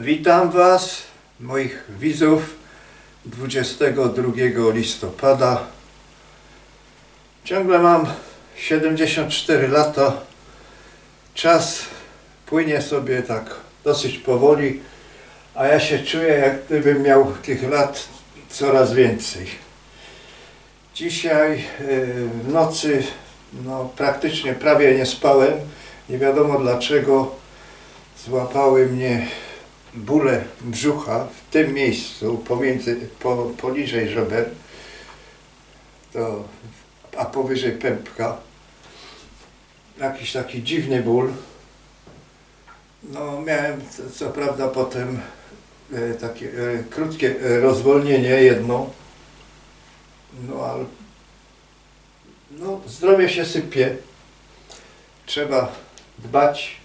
Witam Was, moich widzów 22 listopada. Ciągle mam 74 lata. Czas płynie sobie tak dosyć powoli, a ja się czuję, jak gdybym miał tych lat coraz więcej. Dzisiaj yy, w nocy no, praktycznie prawie nie spałem. Nie wiadomo dlaczego złapały mnie bóle brzucha w tym miejscu, pomiędzy, po, poniżej żeber, to, a powyżej pępka. Jakiś taki dziwny ból. No, miałem co, prawda potem e, takie e, krótkie e, rozwolnienie jedno. No ale no, zdrowie się sypie. Trzeba dbać,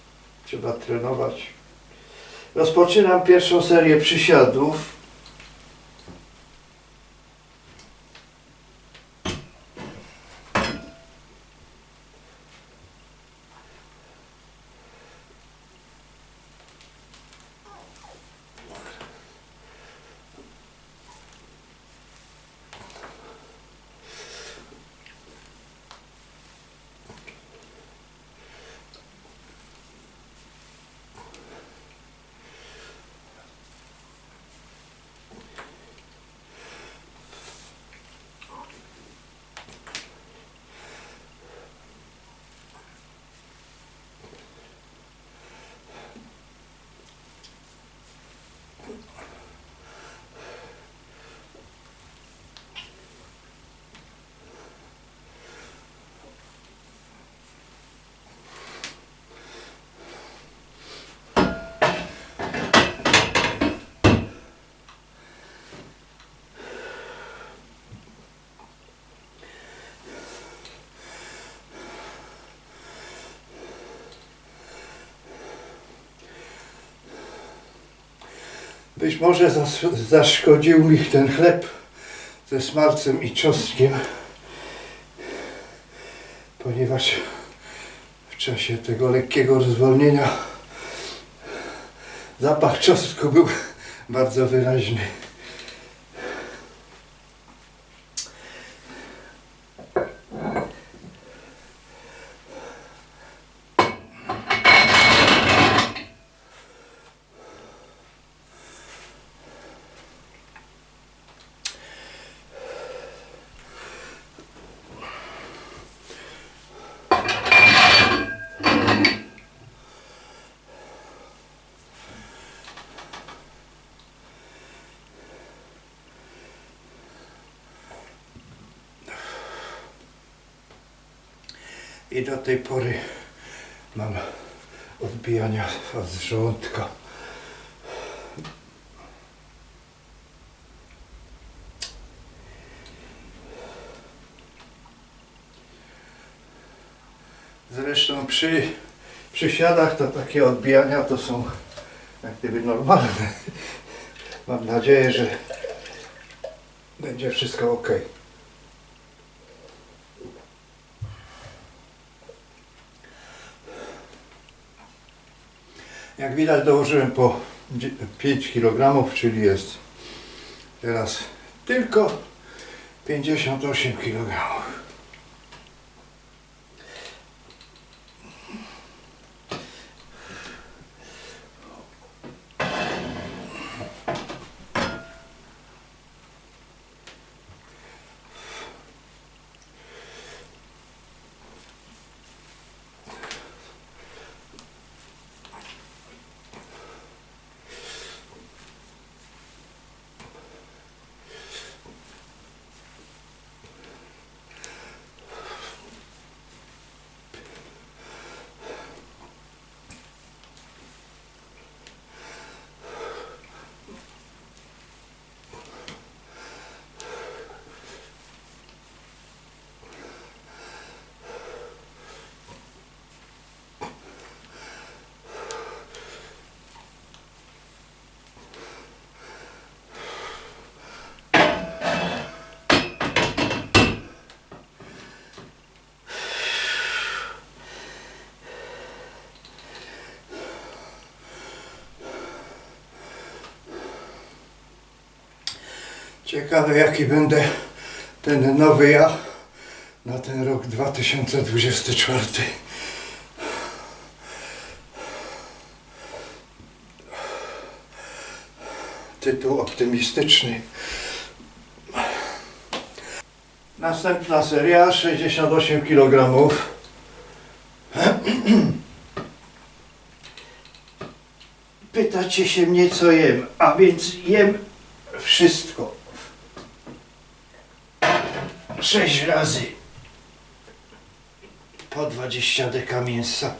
trzeba trenować. Rozpoczynam pierwszą serię przysiadów. Być może zas- zaszkodził mi ten chleb ze smalcem i czosnkiem, ponieważ w czasie tego lekkiego rozwolnienia zapach czosnku był bardzo wyraźny. I do tej pory mam odbijania z żołądka. Zresztą przy przysiadach to takie odbijania to są jak gdyby normalne. Mam nadzieję, że będzie wszystko ok. Jak widać dołożyłem po dzie- 5 kg, czyli jest teraz tylko 58 kg. Ciekawe jaki będę ten nowy ja na ten rok 2024. Tytuł optymistyczny. Następna seria 68 kg. Pytacie się mnie co jem, a więc jem wszystko. Sześć razy po 20 deka mięsa.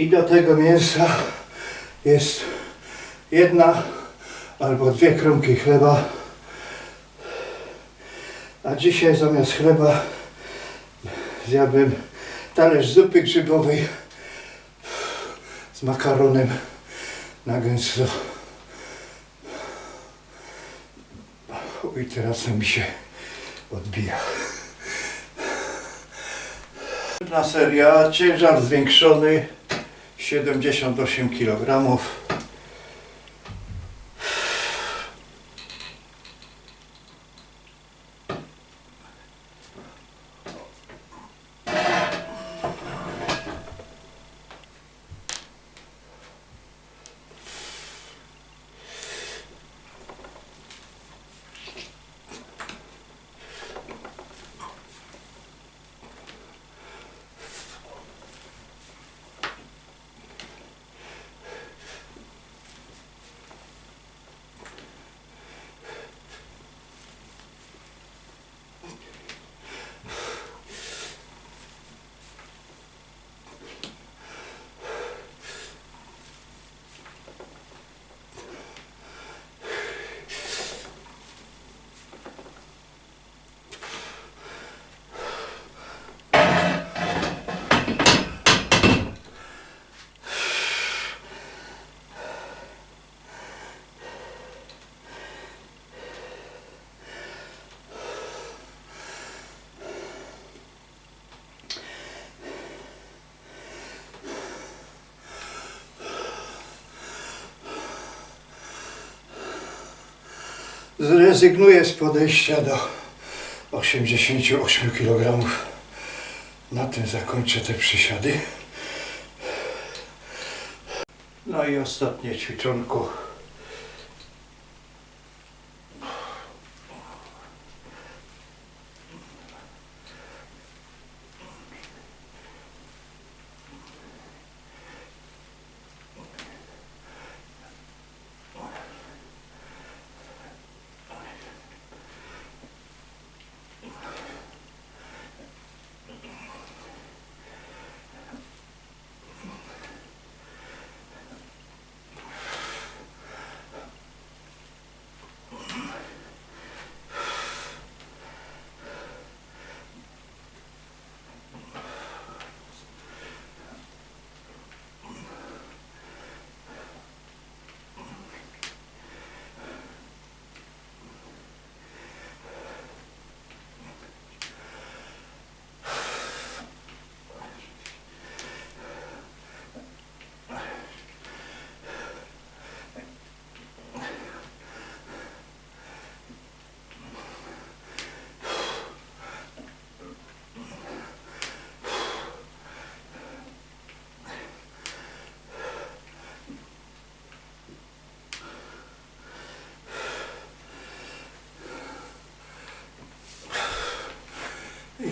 I do tego mięsa jest jedna albo dwie kromki chleba. A dzisiaj zamiast chleba zjadłem talerz zupy grzybowej z makaronem na gęsto. I teraz mi się odbija. Następna seria, ciężar zwiększony 78 kg. Zrezygnuję z podejścia do 88 kg. Na tym zakończę te przysiady. No i ostatnie ćwiczonko.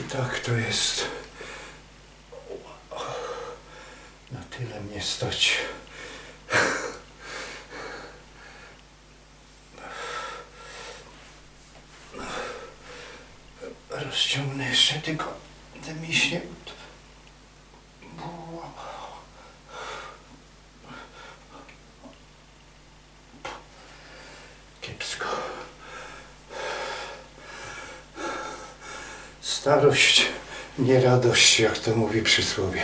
Tak to jest na Tyle mnie stać. Rozciągnę jeszcze tylko te miśnie. Starość, nie radość, jak to mówi przysłowie.